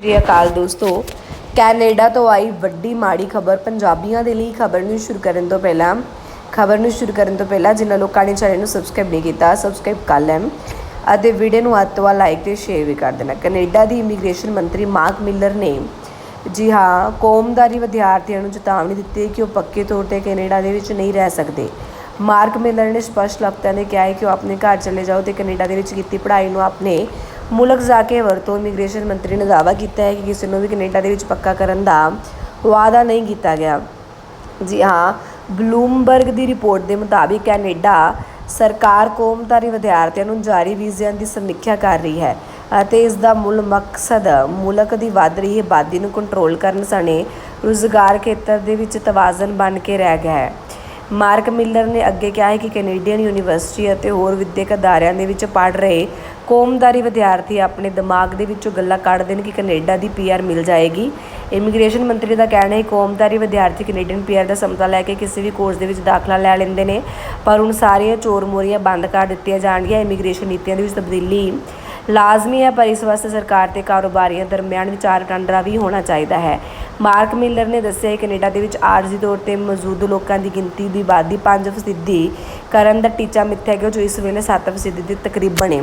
ਸ੍ਰੀ ਅਕਾਲ ਦੋਸਤੋ, ਕੈਨੇਡਾ ਤੋਂ ਆਈ ਵੱਡੀ ਮਾੜੀ ਖਬਰ ਪੰਜਾਬੀਆਂ ਦੇ ਲਈ ਖਬਰ ਨੂੰ ਸ਼ੁਰੂ ਕਰਨ ਤੋਂ ਪਹਿਲਾਂ, ਖਬਰ ਨੂੰ ਸ਼ੁਰੂ ਕਰਨ ਤੋਂ ਪਹਿਲਾਂ ਜਿਨ੍ਹਾਂ ਲੋਕਾਂ ਨੇ ਚੈਨਲ ਨੂੰ ਸਬਸਕ੍ਰਾਈਬ ਨਹੀਂ ਕੀਤਾ ਸਬਸਕ੍ਰਾਈਬ ਕਰ ਲੈਣ ਅਤੇ ਵੀਡੀਓ ਨੂੰ ਅੱਤ ਤੋਂ ਲਾਈਕ ਤੇ ਸ਼ੇਅਰ ਵੀ ਕਰ ਦੇਣਾ। ਕੈਨੇਡਾ ਦੀ ਇਮੀਗ੍ਰੇਸ਼ਨ ਮੰਤਰੀ ਮਾਰਕ ਮਿਲਰ ਨੇ ਜੀ ਹਾਂ, ਕੌਮਦਾਰੀ ਵਿਦਿਆਰਥੀਆਂ ਨੂੰ ਚੇਤਾਵਨੀ ਦਿੱਤੀ ਹੈ ਕਿ ਉਹ ਪੱਕੇ ਤੌਰ ਤੇ ਕੈਨੇਡਾ ਦੇ ਵਿੱਚ ਨਹੀਂ ਰਹਿ ਸਕਦੇ। ਮਾਰਕ ਮਿਲਰ ਨੇ ਸਪਸ਼ਟ ਲਫ਼ਜ਼ਾਂ ਨੇ ਕਿਹਾ ਹੈ ਕਿ ਉਹ ਆਪਣੇ ਘਰ ਚਲੇ ਜਾਓ ਤੇ ਕੈਨੇਡਾ ਦੇ ਵਿੱਚ ਕੀਤੀ ਪੜ੍ਹਾਈ ਨੂੰ ਆਪਣੇ ਮੁਲਕ ਜਾ ਕੇ ਵਰਤੋਂ ਇਮੀਗ੍ਰੇਸ਼ਨ ਮੰਤਰੀ ਨੇ ਦਾਅਵਾ ਕੀਤਾ ਹੈ ਕਿ ਕਿਸੇ ਨੂੰ ਵੀ ਕੈਨੇਡਾ ਦੇ ਵਿੱਚ ਪੱਕਾ ਕਰਨ ਦਾ ਵਾਅਦਾ ਨਹੀਂ ਕੀਤਾ ਗਿਆ। ਜੀ ਹਾਂ, ਬਲੂਮਬਰਗ ਦੀ ਰਿਪੋਰਟ ਦੇ ਮੁਤਾਬਿਕ ਕੈਨੇਡਾ ਸਰਕਾਰ ਕੌਮਦਾਰੀ ਵਿਦਿਆਰਥੀਆਂ ਨੂੰ ਜਾਰੀ ਵੀਜ਼ਿਆਂ ਦੀ ਸਮੀਖਿਆ ਕਰ ਰਹੀ ਹੈ ਅਤੇ ਇਸ ਦਾ ਮੁੱਲ ਮਕਸਦ ਮੁਲਕ ਦੀ ਵੱਧ ਰਹੀ ਆਬਾਦੀ ਨੂੰ ਕੰਟਰੋਲ ਕਰਨ ਸਣੇ ਰੁਜ਼ਗਾਰ ਖੇਤਰ ਦੇ ਵਿੱਚ ਤਵਾਜ਼ਨ ਬਣ ਕੇ ਰਹਿ ਗਿਆ ਹੈ। ਮਾਰਕ ਮਿਲਰ ਨੇ ਅੱਗੇ ਕਿਹਾ ਹੈ ਕਿ ਕੈਨੇਡੀਅਨ ਯੂਨੀਵਰਸਿਟੀ ਅਤੇ ਹੋਰ ਵਿਦਿਅਕ ਅਦਾਰਿਆਂ ਦੇ ਵਿੱਚ ਪੜ੍ਹ ਰਹੇ ਕੌਮਦਾਰੀ ਵਿਦਿਆਰਥੀ ਆਪਣੇ ਦਿਮਾਗ ਦੇ ਵਿੱਚੋਂ ਗੱਲਾਂ ਕੱਢ ਦੇਣ ਕਿ ਕੈਨੇਡਾ ਦੀ ਪੀਆਰ ਮਿਲ ਜਾਏਗੀ। ਇਮੀਗ੍ਰੇਸ਼ਨ ਮੰਤਰੀ ਦਾ ਕਹਿਣਾ ਹੈ, ਕੌਮਦਾਰੀ ਵਿਦਿਆਰਥੀ ਕੈਨੇਡੀਅਨ ਪੀਆਰ ਦਾ ਸਮਤਾ ਲੈ ਕੇ ਕਿਸੇ ਵੀ ਕੋਰਸ ਦੇ ਵਿੱਚ ਦਾਖਲਾ ਲੈ ਲੈਂਦੇ ਨੇ, ਪਰ ਹੁਣ ਸਾਰੀਆਂ ਚੋਰ ਮੋਰੀਆਂ ਬੰਦ ਕਰ ਦਿੱਤੀਆਂ ਜਾਣਗੀਆਂ। ਇਮੀਗ੍ਰੇਸ਼ਨ ਨੀਤੀਆਂ ਦੇ ਵਿੱਚ ਤਬਦੀਲੀ ਲਾਜ਼ਮੀ ਹੈ, ਪਰ ਇਸ ਵਾਸਤੇ ਸਰਕਾਰ ਤੇ ਕਾਰੋਬਾਰੀਆਂ ਦਰਮਿਆਨ ਵਿਚਾਰ ਵਟਾਂਦਰਾ ਵੀ ਹੋਣਾ ਚਾਹੀਦਾ ਹੈ। ਮਾਰਕ ਮਿਲਰ ਨੇ ਦੱਸਿਆ ਕਿ ਕੈਨੇਡਾ ਦੇ ਵਿੱਚ ਆਰਜ਼ੀ ਤੌਰ ਤੇ ਮੌਜੂਦ ਲੋਕਾਂ ਦੀ ਗਿਣਤੀ ਦੀ ਆਬਾਦੀ 5% ਕਰਨ ਦਾ ਟੀਚਾ ਮਿੱਥਿਆ ਗਿਆ, ਜੋ ਇਸ ਵੇਲੇ 7% ਦੇ ਤਕਰੀਬਨ ਹੈ